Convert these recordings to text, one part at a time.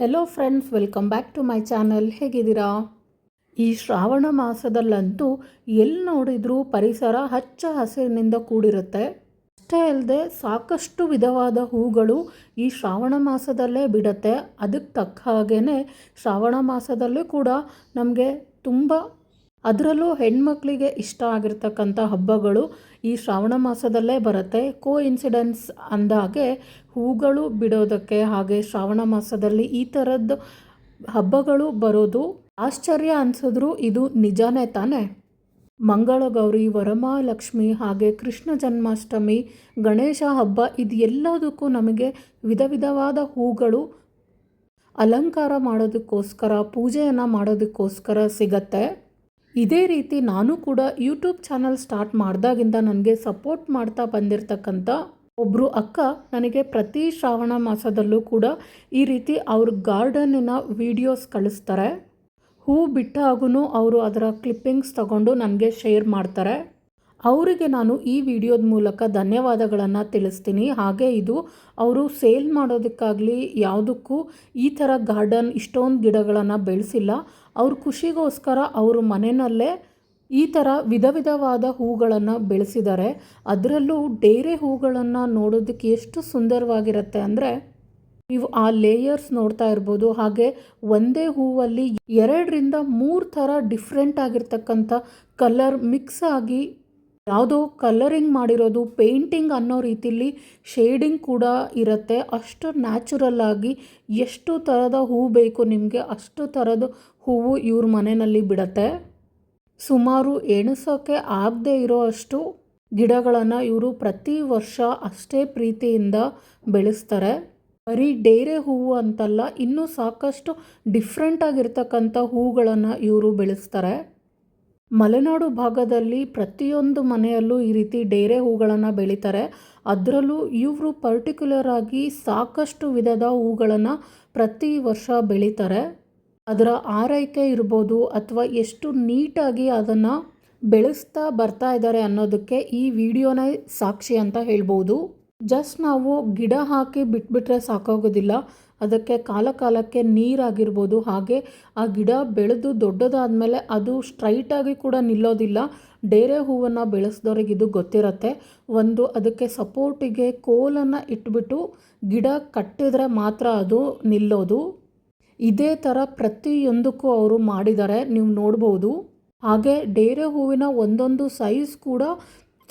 Hello friends welcome back to my channel ಹೇಗಿದ್ದೀರಾ? ಈ ಶ್ರಾವಣ ಮಾಸದಲ್ಲಂತೂ ಎಲ್ಲಿ ನೋಡಿದರೂ ಪರಿಸರ ಹಚ್ಚ ಹಸಿರಿನಿಂದ ಕೂಡಿರುತ್ತೆ. ಅಷ್ಟೇ ಅಲ್ಲದೆ ಸಾಕಷ್ಟು ವಿಧವಾದ ಹೂಗಳು ಈ ಶ್ರಾವಣ ಮಾಸದಲ್ಲೇ ಬಿಡುತ್ತೆ. ಅದಕ್ಕೆ ತಕ್ಕ ಹಾಗೇ ಶ್ರಾವಣ ಮಾಸದಲ್ಲೂ ಕೂಡ ನಮಗೆ ತುಂಬ ಅದರಲ್ಲೂ ಹೆಣ್ಮಕ್ಳಿಗೆ ಇಷ್ಟ ಆಗಿರ್ತಕ್ಕಂಥ ಹಬ್ಬಗಳು ಈ ಶ್ರಾವಣ ಮಾಸದಲ್ಲೇ ಬರುತ್ತೆ. ಕೋ ಇನ್ಸಿಡೆನ್ಸ್ ಅಂದಾಗೆ ಹೂಗಳು ಬಿಡೋದಕ್ಕೆ ಹಾಗೆ ಶ್ರಾವಣ ಮಾಸದಲ್ಲಿ ಈ ಥರದ್ದು ಹಬ್ಬಗಳು ಬರೋದು ಆಶ್ಚರ್ಯ ಅನಿಸಿದ್ರು ಇದು ನಿಜಾನೇ ತಾನೇ? ಮಂಗಳಗೌರಿ ವರಮಹಾಲಕ್ಷ್ಮಿ ಹಾಗೆ ಕೃಷ್ಣ ಜನ್ಮಾಷ್ಟಮಿ, ಗಣೇಶ ಹಬ್ಬ ಇದು ಎಲ್ಲದಕ್ಕೂ ನಮಗೆ ವಿಧ ವಿಧವಾದ ಹೂಗಳು ಅಲಂಕಾರ ಮಾಡೋದಕ್ಕೋಸ್ಕರ, ಪೂಜೆಯನ್ನು ಮಾಡೋದಕ್ಕೋಸ್ಕರ ಸಿಗತ್ತೆ. ಇದೇ ರೀತಿ ನಾನು ಕೂಡ ಯೂಟ್ಯೂಬ್ ಚಾನಲ್ ಸ್ಟಾರ್ಟ್ ಮಾಡಿದಾಗಿಂದ ನನಗೆ ಸಪೋರ್ಟ್ ಮಾಡ್ತಾ ಬಂದಿರತಕ್ಕಂಥ ಒಬ್ಬರು ಅಕ್ಕ ನನಗೆ ಪ್ರತಿ ಶ್ರಾವಣ ಮಾಸದಲ್ಲೂ ಕೂಡ ಈ ರೀತಿ ಅವ್ರ ಗಾರ್ಡನ್ನಿನ ವಿಡಿಯೋಸ್ ಕಳಿಸ್ತಾರೆ. ಹೂ ಬಿಟ್ಟಾಗೂ ಅವರು ಅದರ ಕ್ಲಿಪ್ಪಿಂಗ್ಸ್ ತಗೊಂಡು ನನಗೆ ಶೇರ್ ಮಾಡ್ತಾರೆ. ಅವರಿಗೆ ನಾನು ಈ ವಿಡಿಯೋದ ಮೂಲಕ ಧನ್ಯವಾದಗಳನ್ನು ತಿಳಿಸ್ತೀನಿ. ಹಾಗೆ ಇದು ಅವರು ಸೇಲ್ ಮಾಡೋದಕ್ಕಾಗಲಿ ಯಾವುದಕ್ಕೂ ಈ ಥರ ಗಾರ್ಡನ್ ಇಷ್ಟೊಂದು ಗಿಡಗಳನ್ನು ಬೆಳೆಸಿಲ್ಲ. ಅವ್ರ ಖುಷಿಗೋಸ್ಕರ ಅವ್ರ ಮನೆಯಲ್ಲೇ ಈ ಥರ ವಿಧ ವಿಧವಾದ ಹೂಗಳನ್ನು ಬೆಳೆಸಿದ್ದಾರೆ ಅದರಲ್ಲೂ ಡೇರೆ ಹೂಗಳನ್ನು ನೋಡೋದಕ್ಕೆ ಎಷ್ಟು ಸುಂದರವಾಗಿರುತ್ತೆ ಅಂದರೆ ನೀವು ಆ ಲೇಯರ್ಸ್ ನೋಡ್ತಾ ಇರ್ಬೋದು. ಹಾಗೆ ಒಂದೇ ಹೂವಲ್ಲಿ ಎರಡರಿಂದ ಮೂರು ಥರ ಡಿಫ್ರೆಂಟ್ ಆಗಿರ್ತಕ್ಕಂಥ ಕಲರ್ ಮಿಕ್ಸ್ ಆಗಿ ಯಾವುದೋ ಕಲರಿಂಗ್ ಮಾಡಿರೋದು ಪೇಂಟಿಂಗ್ ಅನ್ನೋ ರೀತಿಲಿ ಶೇಡಿಂಗ್ ಕೂಡ ಇರುತ್ತೆ. ಅಷ್ಟು ನ್ಯಾಚುರಲ್ ಆಗಿ ಎಷ್ಟು ಥರದ ಹೂ ಬೇಕು ನಿಮಗೆ, ಅಷ್ಟು ಥರದ ಹೂವು ಇವ್ರ ಮನೆಯಲ್ಲಿ ಬಿಡತ್ತೆ. ಸುಮಾರು ಎಣಿಸೋಕ್ಕೆ ಆಗದೆ ಇರೋ ಅಷ್ಟು ಗಿಡಗಳನ್ನು ಇವರು ಪ್ರತಿ ವರ್ಷ ಅಷ್ಟೇ ಪ್ರೀತಿಯಿಂದ ಬೆಳೆಸ್ತಾರೆ. ಬರೀ ಡೇರೆ ಹೂವು ಅಂತಲ್ಲ, ಇನ್ನೂ ಸಾಕಷ್ಟು ಡಿಫ್ರೆಂಟಾಗಿರ್ತಕ್ಕಂಥ ಹೂಗಳನ್ನು ಇವರು ಬೆಳೆಸ್ತಾರೆ. ಮಲೆನಾಡು ಭಾಗದಲ್ಲಿ ಪ್ರತಿಯೊಂದು ಮನೆಯಲ್ಲೂ ಈ ರೀತಿ ಡೇರೆ ಹೂಗಳನ್ನು ಬೆಳೀತಾರೆ. ಅದರಲ್ಲೂ ಇವರು ಪರ್ಟಿಕ್ಯುಲರ್ ಆಗಿ ಸಾಕಷ್ಟು ವಿಧದ ಹೂಗಳನ್ನು ಪ್ರತಿ ವರ್ಷ ಬೆಳೀತಾರೆ. ಅದರ ಆರೈಕೆ ಇರ್ಬೋದು ಅಥವಾ ಎಷ್ಟು ನೀಟಾಗಿ ಅದನ್ನು ಬೆಳೆಸ್ತಾ ಬರ್ತಾ ಇದ್ದಾರೆ ಅನ್ನೋದಕ್ಕೆ ಈ ವಿಡಿಯೋನೇ ಸಾಕ್ಷಿ ಅಂತ ಹೇಳ್ಬೋದು. ಜಸ್ಟ್ ನಾವು ಗಿಡ ಹಾಕಿ ಬಿಟ್ಬಿಟ್ರೆ ಸಾಕಾಗೋದಿಲ್ಲ. ಅದಕ್ಕೆ ಕಾಲ ಕಾಲಕ್ಕೆ ನೀರಾಗಿರ್ಬೋದು. ಹಾಗೆ ಆ ಗಿಡ ಬೆಳೆದು ದೊಡ್ಡದಾದಮೇಲೆ ಅದು ಸ್ಟ್ರೈಟಾಗಿ ಕೂಡ ನಿಲ್ಲೋದಿಲ್ಲ. ಡೇರೆ ಹೂವನ್ನು ಬೆಳೆಸಿದವ್ರಿಗೆ ಇದು ಗೊತ್ತಿರುತ್ತೆ. ಒಂದು ಅದಕ್ಕೆ ಸಪೋರ್ಟಿಗೆ ಕೋಲನ್ನು ಇಟ್ಬಿಟ್ಟು ಗಿಡ ಕಟ್ಟಿದ್ರೆ ಮಾತ್ರ ಅದು ನಿಲ್ಲೋದು. ಇದೇ ಥರ ಪ್ರತಿಯೊಂದಕ್ಕೂ ಅವರು ಮಾಡಿದ್ದಾರೆ. ನೀವು ನೋಡ್ಬೋದು. ಹಾಗೆ ಡೇರೆ ಹೂವಿನ ಒಂದೊಂದು ಸೈಜ್ ಕೂಡ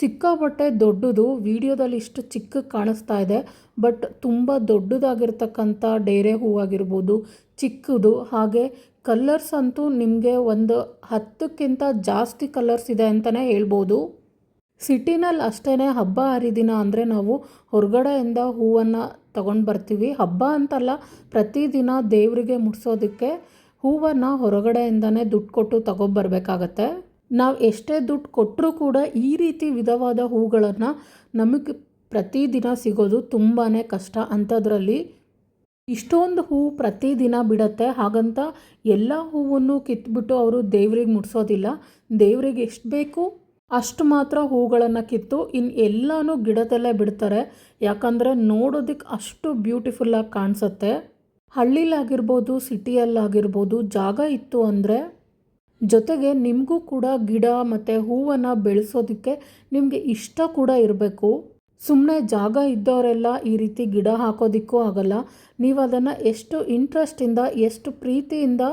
ಸಿಕ್ಕಾಪಟ್ಟೆ ದೊಡ್ಡದು, ವಿಡಿಯೋದಲ್ಲಿ ಇಷ್ಟು ಚಿಕ್ಕ ಕಾಣಿಸ್ತಾ ಇದೆ, ಬಟ್ ತುಂಬ ದೊಡ್ಡದಾಗಿರ್ತಕ್ಕಂಥ ಡೇರೆ ಹೂವಾಗಿರ್ಬೋದು ಚಿಕ್ಕದು. ಹಾಗೆ ಕಲರ್ಸ್ ಅಂತೂ ನಿಮಗೆ ಒಂದು ಹತ್ತಕ್ಕಿಂತ ಜಾಸ್ತಿ ಕಲರ್ಸ್ ಇದೆ ಅಂತಲೇ ಹೇಳ್ಬೋದು. ಸಿಟಿನಲ್ಲಿ ಅಷ್ಟೇ ಹಬ್ಬ ಹರಿದಿನ ಅಂದರೆ ನಾವು ಹೊರಗಡೆಯಿಂದ ಹೂವನ್ನು ತಗೊಂಡು ಬರ್ತೀವಿ. ಹಬ್ಬ ಅಂತಲ್ಲ, ಪ್ರತಿದಿನ ದೇವರಿಗೆ ಮುಟ್ಸೋದಕ್ಕೆ ಹೂವನ್ನು ಹೊರಗಡೆಯಿಂದನೇ ದುಡ್ಡು ಕೊಟ್ಟು ತಗೊಬರ್ಬೇಕಾಗತ್ತೆ ನಾವು ಎಷ್ಟೇ ದುಡ್ಡು ಕೊಟ್ಟರೂ ಕೂಡ ಈ ರೀತಿ ವಿಧವಾದ ಹೂಗಳನ್ನು ನಮಗೆ ಪ್ರತಿದಿನ ಸಿಗೋದು ತುಂಬಾ ಕಷ್ಟ. ಅಂಥದ್ರಲ್ಲಿ ಇಷ್ಟೊಂದು ಹೂವು ಪ್ರತಿದಿನ ಬಿಡತ್ತೆ. ಹಾಗಂತ ಎಲ್ಲ ಹೂವನ್ನು ಕಿತ್ಬಿಟ್ಟು ಅವರು ದೇವ್ರಿಗೆ ಮುಟ್ಸೋದಿಲ್ಲ ದೇವ್ರಿಗೆ ಎಷ್ಟು ಬೇಕು ಅಷ್ಟು ಮಾತ್ರ ಹೂಗಳನ್ನು ಕಿತ್ತು ಇನ್ನು ಎಲ್ಲನೂ ಗಿಡದಲ್ಲೇ ಬಿಡ್ತಾರೆ. ಯಾಕಂದರೆ ನೋಡೋದಕ್ಕೆ ಅಷ್ಟು ಬ್ಯೂಟಿಫುಲ್ಲಾಗಿ ಕಾಣಿಸುತ್ತೆ. ಹಳ್ಳಿಲಾಗಿರ್ಬೋದು ಸಿಟಿಯಲ್ಲಾಗಿರ್ಬೋದು ಜಾಗ ಇತ್ತು ಅಂದರೆ ಜೊತೆಗೆ ನಿಮಗೂ ಕೂಡ ಗಿಡ ಮತ್ತು ಹೂವನ್ನು ಬೆಳೆಸೋದಕ್ಕೆ ನಿಮಗೆ ಇಷ್ಟ ಕೂಡ ಇರಬೇಕು. ಸುಮ್ಮನೆ ಜಾಗ ಇದ್ದವರೆಲ್ಲ ಈ ರೀತಿ ಗಿಡ ಹಾಕೋದಿಕ್ಕೂ ಆಗಲ್ಲ. ನೀವು ಅದನ್ನು ಎಷ್ಟು ಇಂಟ್ರೆಸ್ಟಿಂದ ಎಷ್ಟು ಪ್ರೀತಿಯಿಂದ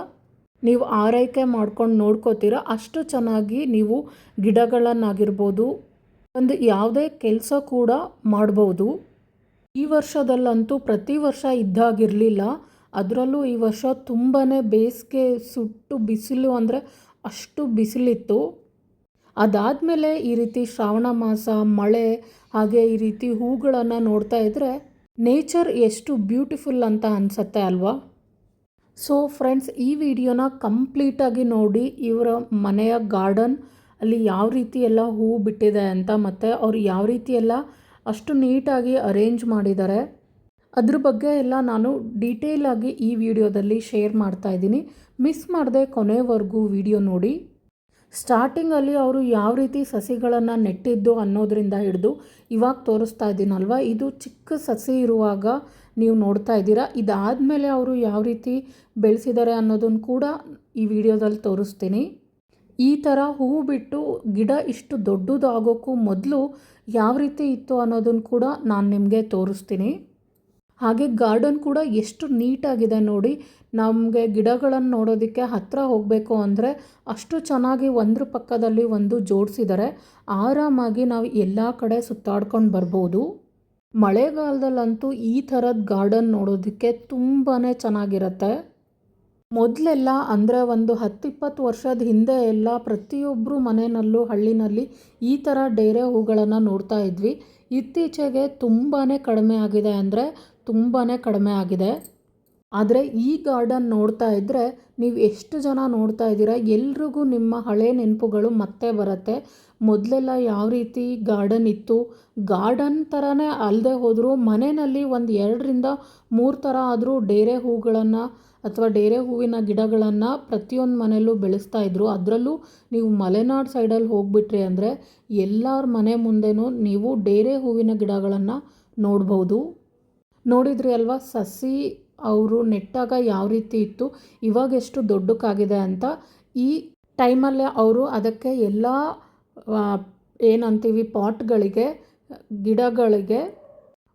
ನೀವು ಆರೈಕೆ ಮಾಡ್ಕೊಂಡು ನೋಡ್ಕೋತೀರ, ಅಷ್ಟು ಚೆನ್ನಾಗಿ ನೀವು ಗಿಡಗಳನ್ನಾಗಿರ್ಬೋದು. ಒಂದು ಯಾವುದೇ ಕೆಲಸ ಕೂಡ ಮಾಡ್ಬೋದು. ಈ ವರ್ಷದಲ್ಲಂತೂ ಪ್ರತಿ ವರ್ಷ ಇದ್ದಾಗಿರಲಿಲ್ಲ. ಅದರಲ್ಲೂ ಈ ವರ್ಷ ತುಂಬಾ ಬೇಸಿಗೆ ಸುಟ್ಟು ಬಿಸಿಲು ಅಂದರೆ ಅಷ್ಟು ಬಿಸಿಲಿತ್ತು. ಅದಾದಮೇಲೆ ಈ ರೀತಿ ಶ್ರಾವಣ ಮಾಸ, ಮಳೆ, ಹಾಗೆ ಈ ರೀತಿ ಹೂಗಳನ್ನು ನೋಡ್ತಾ ಇದ್ದರೆ ನೇಚರ್ ಎಷ್ಟು ಬ್ಯೂಟಿಫುಲ್ ಅಂತ ಅನಿಸತ್ತೆ ಅಲ್ವಾ? ಸೊ ಫ್ರೆಂಡ್ಸ್, ಈ ವಿಡಿಯೋನ ಕಂಪ್ಲೀಟಾಗಿ ನೋಡಿ ಇವರ ಮನೆಯ ಗಾರ್ಡನ್ ಅಲ್ಲಿ ಯಾವ ರೀತಿ ಎಲ್ಲ ಹೂ ಬಿಟ್ಟಿದೆ ಅಂತ ಮತ್ತು ಅವ್ರು ಯಾವ ರೀತಿ ಎಲ್ಲ ಅಷ್ಟು ನೀಟಾಗಿ ಅರೇಂಜ್ ಮಾಡಿದ್ದಾರೆ. ಅದ್ರ ಬಗ್ಗೆ ಎಲ್ಲ ನಾನು ಡೀಟೇಲಾಗಿ ಈ ವಿಡಿಯೋದಲ್ಲಿ ಶೇರ್ ಮಾಡ್ತಾ ಇದ್ದೀನಿ. ಮಿಸ್ ಮಾಡದೆ ಕೊನೆವರೆಗೂ ವಿಡಿಯೋ ನೋಡಿ. ಸ್ಟಾರ್ಟಿಂಗಲ್ಲಿ ಅವರು ಯಾವ ರೀತಿ ಸಸಿಗಳನ್ನು ನೆಟ್ಟಿದ್ದು ಅನ್ನೋದರಿಂದ ಹಿಡಿದು ಇವಾಗ ತೋರಿಸ್ತಾ ಇದ್ದೀನಲ್ವ? ಇದು ಚಿಕ್ಕ ಸಸಿ ಇರುವಾಗ ನೀವು ನೋಡ್ತಾ ಇದ್ದೀರಾ? ಇದಾದಮೇಲೆ ಅವರು ಯಾವ ರೀತಿ ಬೆಳೆಸಿದ್ದಾರೆ ಅನ್ನೋದನ್ನು ಕೂಡ ಈ ವಿಡಿಯೋದಲ್ಲಿ ತೋರಿಸ್ತೀನಿ. ಈ ಥರ ಹೂವು ಬಿಟ್ಟು ಗಿಡ ಇಷ್ಟು ದೊಡ್ಡದಾಗೋಕ್ಕೂ ಮೊದಲು ಯಾವ ರೀತಿ ಇತ್ತು ಅನ್ನೋದನ್ನು ಕೂಡ ನಾನು ನಿಮಗೆ ತೋರಿಸ್ತೀನಿ. ಹಾಗೆ ಗಾರ್ಡನ್ ಕೂಡ ಎಷ್ಟು ನೀಟಾಗಿದೆ ನೋಡಿ. ನಮಗೆ ಗಿಡಗಳನ್ನು ನೋಡೋದಕ್ಕೆ ಹತ್ತಿರ ಹೋಗಬೇಕು ಅಂದರೆ ಅಷ್ಟು ಚೆನ್ನಾಗಿ ಒಂದ್ರ ಪಕ್ಕದಲ್ಲಿ ಒಂದು ಜೋಡಿಸಿದ್ದಾರೆ ಆರಾಮಾಗಿ ನಾವು ಎಲ್ಲ ಕಡೆ ಸುತ್ತಾಡ್ಕೊಂಡು ಬರ್ಬೋದು. ಮಳೆಗಾಲದಲ್ಲಂತೂ ಈ ಥರದ ಗಾರ್ಡನ್ ನೋಡೋದಕ್ಕೆ ತುಂಬಾ ಚೆನ್ನಾಗಿರುತ್ತೆ. ಮೊದಲೆಲ್ಲ ಅಂದರೆ ಒಂದು ಹತ್ತಿಪ್ಪತ್ತು ವರ್ಷದ ಹಿಂದೆ ಎಲ್ಲ ಪ್ರತಿಯೊಬ್ಬರು ಮನೆಯಲ್ಲೂ ಹಳ್ಳಿನಲ್ಲಿ ಈ ಥರ ಡೇರೆ ಹೂಗಳನ್ನು ನೋಡ್ತಾ ಇದ್ವಿ. ಇತ್ತೀಚೆಗೆ ತುಂಬಾ ಕಡಿಮೆ ಆಗಿದೆ ಅಂದರೆ ತುಂಬಾ ಕಡಿಮೆ ಆಗಿದೆ. ಆದರೆ ಈ ಗಾರ್ಡನ್ ನೋಡ್ತಾ ಇದ್ದರೆ ನೀವು ಎಷ್ಟು ಜನ ನೋಡ್ತಾ ಇದ್ದೀರಾ? ಎಲ್ರಿಗೂ ನಿಮ್ಮ ಹಳೆ ನೆನಪುಗಳು ಮತ್ತೆ ಬರುತ್ತೆ. ಮೊದಲೆಲ್ಲ ಯಾವ ರೀತಿ ಗಾರ್ಡನ್ ಇತ್ತು? ಗಾರ್ಡನ್ ಥರನೇ ಅಲ್ಲದೆ ಹೋದರೂ, ಮನೆಯಲ್ಲಿ ಒಂದು ಎರಡರಿಂದ ಮೂರು ಥರ ಆದರೂ ಡೇರೆ ಹೂಗಳನ್ನು ಅಥವಾ ಡೇರೆ ಹೂವಿನ ಗಿಡಗಳನ್ನು ಪ್ರತಿಯೊಂದು ಮನೆಯಲ್ಲೂ ಬೆಳೆಸ್ತಾ ಇದ್ರು. ಅದರಲ್ಲೂ ನೀವು ಮಲೆನಾಡು ಸೈಡಲ್ಲಿ ಹೋಗ್ಬಿಟ್ರಿ ಅಂದರೆ ಎಲ್ಲರ ಮನೆ ಮುಂದೆನೂ ನೀವು ಡೇರೆ ಹೂವಿನ ಗಿಡಗಳನ್ನು ನೋಡ್ಬೋದು. ನೋಡಿದ್ರಿ ಅಲ್ವಾ? ಸಸಿ ಅವರು ನೆಟ್ಟಾಗ ಯಾವ ರೀತಿ ಇತ್ತು? ಇವಾಗ ಎಷ್ಟು ದೊಡ್ಡಕ್ಕಾಗಿದೆ ಅಂತ ಈ ಟೈಮಲ್ಲೇ ಅವರು ಅದಕ್ಕೆ ಎಲ್ಲ ಏನಂತೀವಿ, ಪಾಟ್ಗಳಿಗೆ, ಗಿಡಗಳಿಗೆ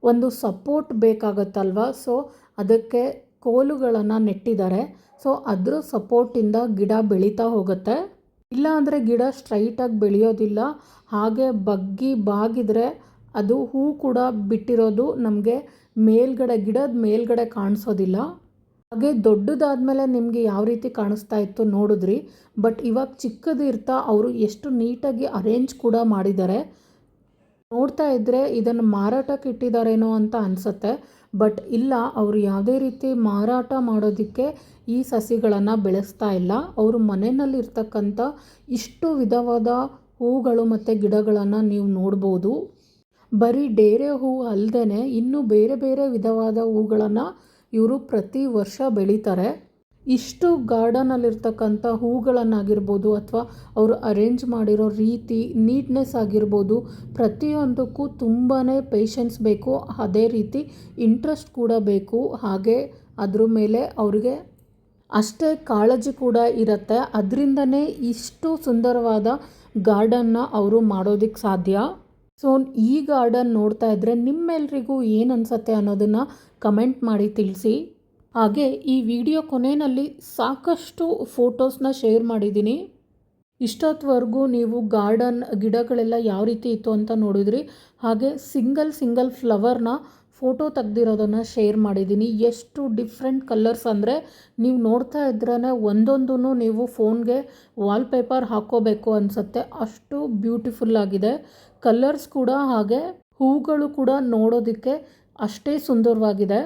ಒಂದು ಸಪೋರ್ಟ್ ಬೇಕಾಗತ್ತಲ್ವ? ಸೊ, ಅದಕ್ಕೆ ಕೋಲುಗಳನ್ನು ನೆಟ್ಟಿದ್ದಾರೆ. ಸೊ, ಅದ್ರ ಸಪೋರ್ಟಿಂದ ಗಿಡ ಬೆಳೀತಾ ಹೋಗುತ್ತೆ. ಇಲ್ಲ ಅಂದರೆ ಗಿಡ ಸ್ಟ್ರೈಟಾಗಿ ಬೆಳೆಯೋದಿಲ್ಲ. ಹಾಗೆ ಬಗ್ಗಿ ಬಾಗಿದ್ರೆ ಅದು ಹೂ ಕೂಡ ಬಿಟ್ಟಿರೋದು ನಮಗೆ ಮೇಲ್ಗಡೆ ಗಿಡದ ಮೇಲ್ಗಡೆ ಕಾಣಿಸೋದಿಲ್ಲ. ಹಾಗೆ ದೊಡ್ಡದಾದ್ಮೇಲೆ ನಿಮಗೆ ಯಾವ ರೀತಿ ಕಾಣಿಸ್ತಾ ಇತ್ತು ನೋಡಿದ್ರಿ. ಬಟ್ ಇವಾಗ ಚಿಕ್ಕದು ಇರ್ತಾ ಅವರು ಎಷ್ಟು ನೀಟಾಗಿ ಅರೇಂಜ್ ಕೂಡ ಮಾಡಿದ್ದಾರೆ. ನೋಡ್ತಾ ಇದ್ದರೆ ಇದನ್ನು ಮಾರಾಟಕ್ಕೆ ಇಟ್ಟಿದ್ದಾರೇನೋ ಅಂತ ಅನಿಸುತ್ತೆ. ಬಟ್ ಇಲ್ಲ, ಅವರು ಯಾವುದೇ ರೀತಿ ಮಾರಾಟ ಮಾಡೋದಕ್ಕೆ ಈ ಸಸಿಗಳನ್ನು ಬೆಳೆಸ್ತಾ ಇಲ್ಲ. ಅವರು ಮನೆಯಲ್ಲಿರ್ತಕ್ಕಂಥ ಇಷ್ಟು ವಿಧವಾದ ಹೂಗಳು ಮತ್ತು ಗಿಡಗಳನ್ನು ನೀವು ನೋಡ್ಬೋದು. ಬರೀ ಡೇರೆ ಹೂವು ಅಲ್ಲದೇ ಇನ್ನೂ ಬೇರೆ ಬೇರೆ ವಿಧವಾದ ಹೂಗಳನ್ನು ಇವರು ಪ್ರತಿ ವರ್ಷ ಬೆಳೀತಾರೆ. ಇಷ್ಟು ಗಾರ್ಡನಲ್ಲಿರ್ತಕ್ಕಂಥ ಹೂಗಳನ್ನಾಗಿರ್ಬೋದು ಅಥವಾ ಅವರು ಅರೇಂಜ್ ಮಾಡಿರೋ ರೀತಿ, ನೀಟ್ನೆಸ್ ಆಗಿರ್ಬೋದು, ಪ್ರತಿಯೊಂದಕ್ಕೂ ತುಂಬಾ ಪೇಷನ್ಸ್ ಬೇಕು, ಅದೇ ರೀತಿ ಇಂಟ್ರೆಸ್ಟ್ ಕೂಡ ಬೇಕು. ಹಾಗೆ ಅದ್ರ ಮೇಲೆ ಅವ್ರಿಗೆ ಅಷ್ಟೇ ಕಾಳಜಿ ಕೂಡ ಇರುತ್ತೆ. ಅದರಿಂದನೇ ಇಷ್ಟು ಸುಂದರವಾದ ಗಾರ್ಡನ್ನ ಅವರು ಮಾಡೋದಕ್ಕೆ ಸಾಧ್ಯ. ಸೊ ಈ ಗಾರ್ಡನ್ ನೋಡ್ತಾ ಇದ್ದರೆ ನಿಮ್ಮೆಲ್ರಿಗೂ ಏನು ಅನಿಸುತ್ತೆ ಅನ್ನೋದನ್ನು ಕಮೆಂಟ್ ಮಾಡಿ ತಿಳಿಸಿ. ಹಾಗೆ ಈ ವಿಡಿಯೋ ಕೊನೆಯಲ್ಲಿ ಸಾಕಷ್ಟು ಫೋಟೋಸ್ನ ಶೇರ್ ಮಾಡಿದ್ದೀನಿ. ಇಷ್ಟೊತ್ತವರೆಗೂ ನೀವು ಗಾರ್ಡನ್ ಗಿಡಗಳೆಲ್ಲ ಯಾವ ರೀತಿ ಇತ್ತು ಅಂತ ನೋಡಿದ್ರಿ. ಹಾಗೆ ಸಿಂಗಲ್ ಸಿಂಗಲ್ ಫ್ಲವರ್ನ ಫೋಟೋ ತೆಗ್ದಿರೋದನ್ನು ಶೇರ್ ಮಾಡಿದ್ದೀನಿ. ಎಷ್ಟು ಡಿಫ್ರೆಂಟ್ ಕಲರ್ಸ್ ಅಂದರೆ ನೀವು ನೋಡ್ತಾ ಇದ್ರೇ ಒಂದೊಂದೂ ನೀವು ಫೋನ್ಗೆ ವಾಲ್ಪೇಪರ್ ಹಾಕೋಬೇಕು ಅನಿಸುತ್ತೆ. ಅಷ್ಟು ಬ್ಯೂಟಿಫುಲ್ ಆಗಿದೆ. ಕಲರ್ಸ್ ಕೂಡ ಹಾಗೆ ಹೂಗಳು ಕೂಡ ನೋಡೋದಕ್ಕೆ ಅಷ್ಟೇ ಸುಂದರವಾಗಿದೆ.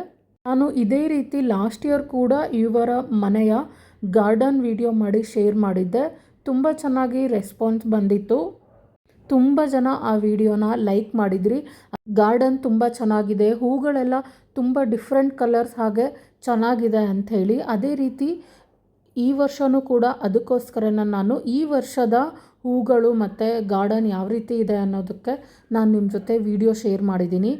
ನಾನು ಇದೇ ರೀತಿ ಲಾಸ್ಟ್ ಇಯರ್ ಕೂಡ ಇವರ ಮನೆಯ ಗಾರ್ಡನ್ ವಿಡಿಯೋ ಮಾಡಿ ಶೇರ್ ಮಾಡಿದ್ದೆ. ತುಂಬ ಚೆನ್ನಾಗಿ ರೆಸ್ಪಾನ್ಸ್ ಬಂದಿತ್ತು. ತುಂಬ ಜನ ಆ ವಿಡಿಯೋನ ಲೈಕ್ ಮಾಡಿದ್ರಿ. ಗಾರ್ಡನ್ ತುಂಬ ಚೆನ್ನಾಗಿದೆ. ಹೂಗಳೆಲ್ಲ ತುಂಬ ಡಿಫ್ರೆಂಟ್ ಕಲರ್ಸ್ ಹಾಗೆ ಚೆನ್ನಾಗಿದೆ ಅಂಥೇಳಿ ಅದೇ ರೀತಿ ಈ ವರ್ಷವೂ ಕೂಡ ಅದಕ್ಕೋಸ್ಕರ ನಾನು ಈ ವರ್ಷದ ಹೂಗಳು ಮತ್ತು ಗಾರ್ಡನ್ ಯಾವ ರೀತಿ ಇದೆ ಅನ್ನೋದಕ್ಕೆ ನಾನು ನಿಮ್ಮ ಜೊತೆ ವಿಡಿಯೋ ಶೇರ್ ಮಾಡಿದ್ದೀನಿ.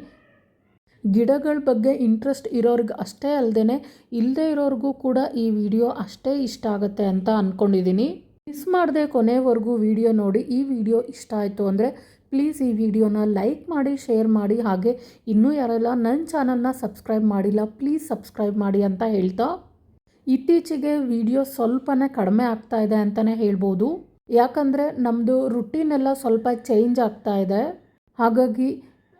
ಗಿಡಗಳ ಬಗ್ಗೆ ಇಂಟ್ರೆಸ್ಟ್ ಇರೋರ್ಗೆ ಅಷ್ಟೇ ಅಲ್ಲದೆ ಇಲ್ಲದೇ ಇರೋರಿಗೂ ಕೂಡ ಈ ವಿಡಿಯೋ ಅಷ್ಟೇ ಇಷ್ಟ ಆಗುತ್ತೆ ಅಂತ ಅಂದ್ಕೊಂಡಿದ್ದೀನಿ ಮಿಸ್ ಮಾಡದೆ ಕೊನೆವರೆಗೂ ವಿಡಿಯೋ ನೋಡಿ ಈ ವಿಡಿಯೋ ಇಷ್ಟ ಆಯಿತು ಅಂದರೆ ಪ್ಲೀಸ್ ಈ ವಿಡಿಯೋನ ಲೈಕ್ ಮಾಡಿ ಶೇರ್ ಮಾಡಿ, ಹಾಗೆ ಇನ್ನೂ ಯಾರೆಲ್ಲ ನನ್ನ ಚಾನಲ್ನ ಸಬ್ಸ್ಕ್ರೈಬ್ ಮಾಡಿಲ್ಲ ಪ್ಲೀಸ್ ಸಬ್ಸ್ಕ್ರೈಬ್ ಮಾಡಿ ಅಂತ ಹೇಳ್ತಾ. ಇತ್ತೀಚೆಗೆ ವಿಡಿಯೋ ಸ್ವಲ್ಪನೇ ಕಡಿಮೆ ಆಗ್ತಾ ಇದೆ ಅಂತಲೇ ಹೇಳ್ಬೋದು. ಯಾಕಂದರೆ ನಮ್ಮದು ರುಟೀನೆಲ್ಲ ಸ್ವಲ್ಪ ಚೇಂಜ್ ಆಗ್ತಾ ಇದೆ. ಹಾಗಾಗಿ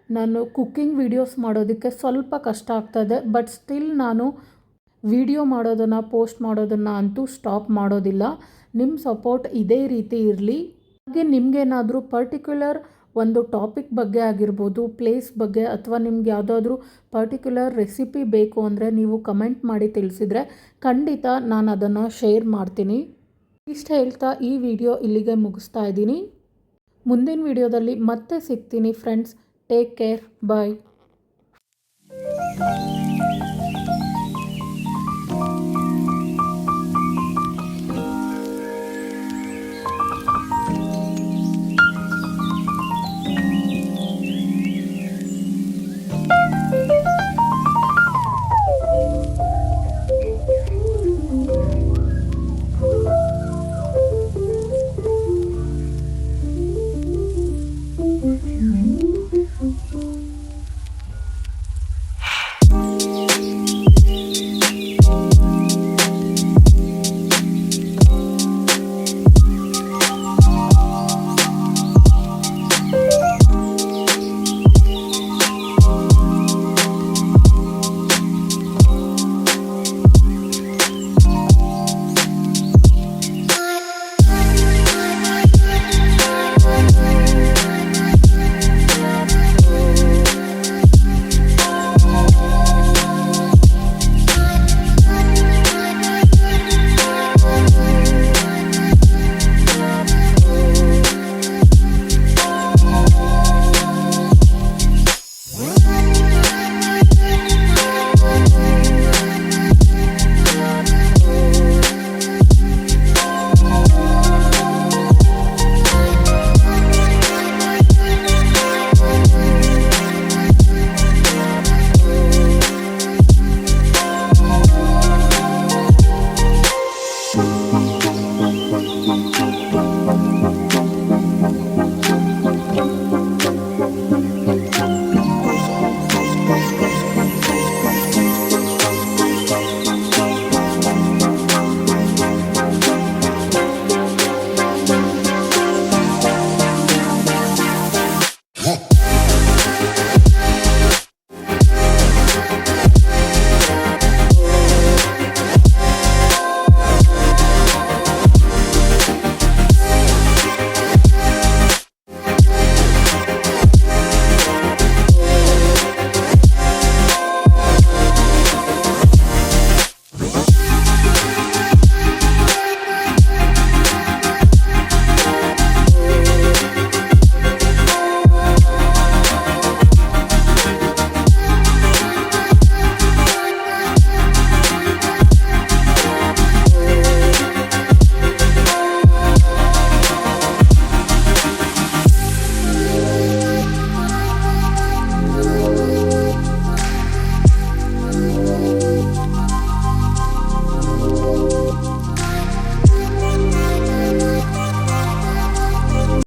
ನಾನು ಕುಕ್ಕಿಂಗ್ ವೀಡಿಯೋಸ್ ಮಾಡೋದಕ್ಕೆ ಸ್ವಲ್ಪ ಕಷ್ಟ ಆಗ್ತಾಯಿದೆ ಬಟ್ ಸ್ಟಿಲ್ ನಾನು ವಿಡಿಯೋ ಮಾಡೋದನ್ನು ಪೋಸ್ಟ್ ಮಾಡೋದನ್ನು ಅಂತೂ ಸ್ಟಾಪ್ ಮಾಡೋದಿಲ್ಲ. ನಿಮ್ಮ ಸಪೋರ್ಟ್ ಇದೇ ರೀತಿ ಇರಲಿ. ಹಾಗೆ ನಿಮಗೇನಾದರೂ ಪರ್ಟಿಕ್ಯುಲರ್ ಒಂದು ಟಾಪಿಕ್ ಬಗ್ಗೆ ಆಗಿರ್ಬೋದು ಪ್ಲೇಸ್ ಬಗ್ಗೆ, ಅಥವಾ ನಿಮ್ಗೆ ಯಾವುದಾದ್ರೂ ಪರ್ಟಿಕ್ಯುಲರ್ ರೆಸಿಪಿ ಬೇಕು ಅಂದರೆ ನೀವು ಕಮೆಂಟ್ ಮಾಡಿ ತಿಳಿಸಿದರೆ ಖಂಡಿತ ನಾನು ಅದನ್ನು ಶೇರ್ ಮಾಡ್ತೀನಿ. ಇಷ್ಟು ಹೇಳ್ತಾ ಈ ವಿಡಿಯೋ ಇಲ್ಲಿಗೆ ಮುಗಿಸ್ತಾ ಇದ್ದೀನಿ. ಮುಂದಿನ ವಿಡಿಯೋದಲ್ಲಿ ಮತ್ತೆ ಸಿಗ್ತೀನಿ ಫ್ರೆಂಡ್ಸ್ ಟೇಕ್ ಕೇರ್ Bye.